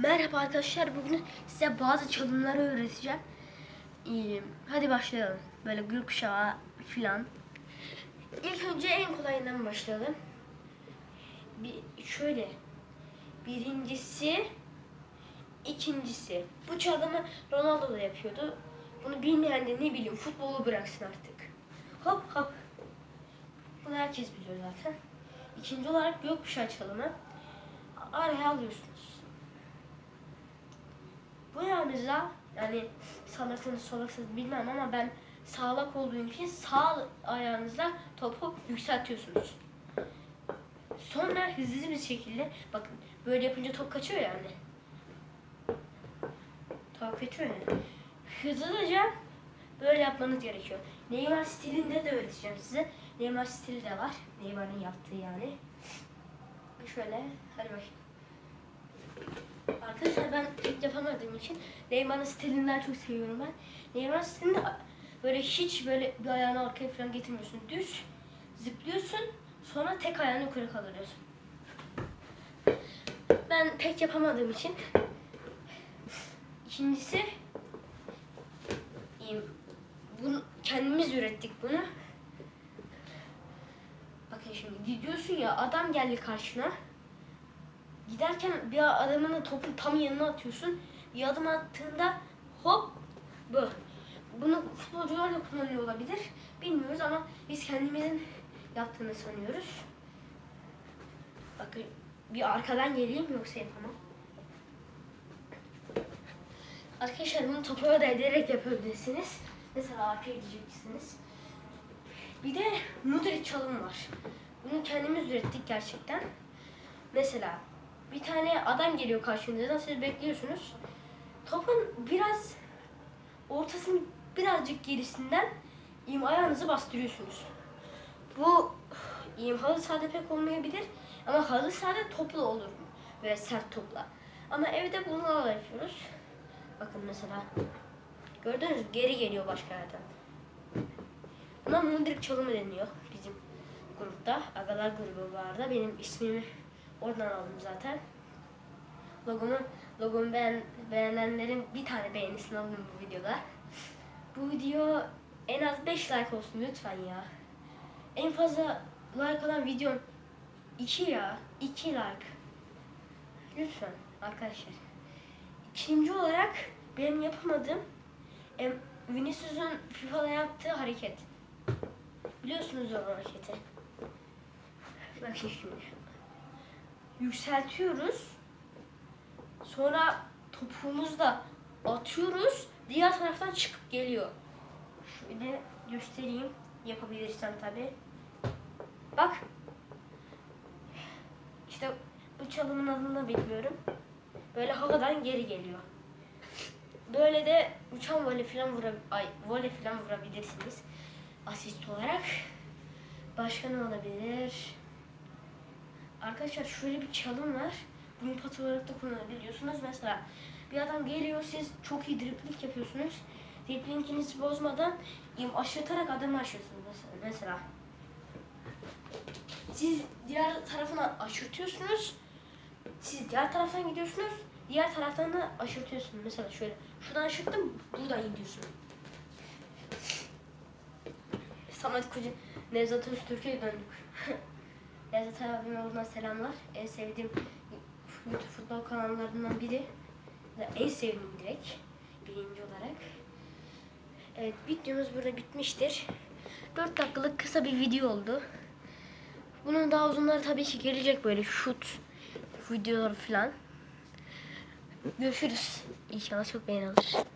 Merhaba arkadaşlar bugün size bazı çalımları öğreteceğim. Ee, hadi başlayalım. Böyle gökkuşağı filan. İlk önce en kolayından başlayalım. Bir, şöyle. Birincisi, ikincisi. Bu çalımı Ronaldo da yapıyordu. Bunu bilmeyen de ne bileyim futbolu bıraksın artık. Hop hop. Bunu herkes biliyor zaten. İkinci olarak gökkuşağı çalımı. Araya alıyorsunuz. Bu yanınıza yani salaksınız solaksınız bilmem ama ben sağlak olduğum için sağ ayağınızla topu yükseltiyorsunuz. Sonra hızlı bir şekilde bakın böyle yapınca top kaçıyor yani. Top kaçıyor yani. Hızlıca böyle yapmanız gerekiyor. Neymar stilinde de öğreteceğim size. Neymar stili de var. Neymar'ın yaptığı yani. Şöyle hadi bakayım. Arkadaşlar ben pek yapamadığım için Neymar'ın stilinden çok seviyorum ben. Neymar'ın stilinde böyle hiç böyle bir ayağını arkaya falan getirmiyorsun. Düz zıplıyorsun sonra tek ayağını yukarı kaldırıyorsun. Ben pek yapamadığım için ikincisi. Bunu kendimiz ürettik bunu. Bakın şimdi gidiyorsun ya adam geldi karşına. Giderken bir adamın topu tam yanına atıyorsun. Bir adım attığında hop bu. Bunu futbolcular da kullanıyor olabilir. Bilmiyoruz ama biz kendimizin yaptığını sanıyoruz. Bakın bir arkadan geleyim yoksa yapamam. Arkadaşlar bunu topuğa da ederek yapabilirsiniz. Mesela arkaya gideceksiniz. Bir de Mudrik çalım var. Bunu kendimiz ürettik gerçekten. Mesela bir tane adam geliyor karşınıza siz bekliyorsunuz. Topun biraz ortasının birazcık gerisinden ayağınızı bastırıyorsunuz. Bu halı sahada pek olmayabilir ama halı sahada topla olur. Böyle sert topla. Ama evde bunu yapıyoruz. Bakın mesela. Gördünüz mü? Geri geliyor başka yerden. Buna Mundrik çalımı deniyor bizim grupta. Agalar grubu vardı. Benim ismimi oradan aldım zaten. Logomu, logomu beğen, beğenenlerin bir tane beğenisini aldım bu videoda. Bu video en az 5 like olsun lütfen ya. En fazla like alan videom 2 ya. 2 like. Lütfen arkadaşlar. İkinci olarak benim yapamadığım Vinicius'un FIFA'da yaptığı hareket. Biliyorsunuz o hareketi. Bakın şimdi. Yükseltiyoruz. Sonra topuğumuzla atıyoruz. Diğer taraftan çıkıp geliyor. Şöyle göstereyim. Yapabilirsem tabi. Bak. İşte bu çalımın adını bekliyorum. Böyle havadan geri geliyor. Böyle de uçan voley falan vura, ay, voley falan vurabilirsiniz. Asist olarak. Başka ne olabilir? Arkadaşlar şöyle bir çalım var. Bunu pas olarak da kullanabiliyorsunuz. Mesela bir adam geliyor siz çok iyi dripling yapıyorsunuz. Driplinginizi bozmadan aşırtarak adamı aşıyorsunuz mesela. Siz diğer tarafına aşırtıyorsunuz. Siz diğer taraftan gidiyorsunuz. Diğer taraftan da aşırtıyorsunuz. Mesela şöyle. Şuradan aşırttım. Buradan gidiyorsun. Samet Koca Nevzat Öztürk'e döndük. Nevzat abime oradan selamlar. En sevdiğim YouTube futbol kanallarından biri. En sevdiğim direkt. Birinci olarak. Evet videomuz burada bitmiştir. 4 dakikalık kısa bir video oldu. Bunun daha uzunları tabii ki gelecek böyle şut videoları falan. Görüşürüz. İnşallah çok beğeni alır.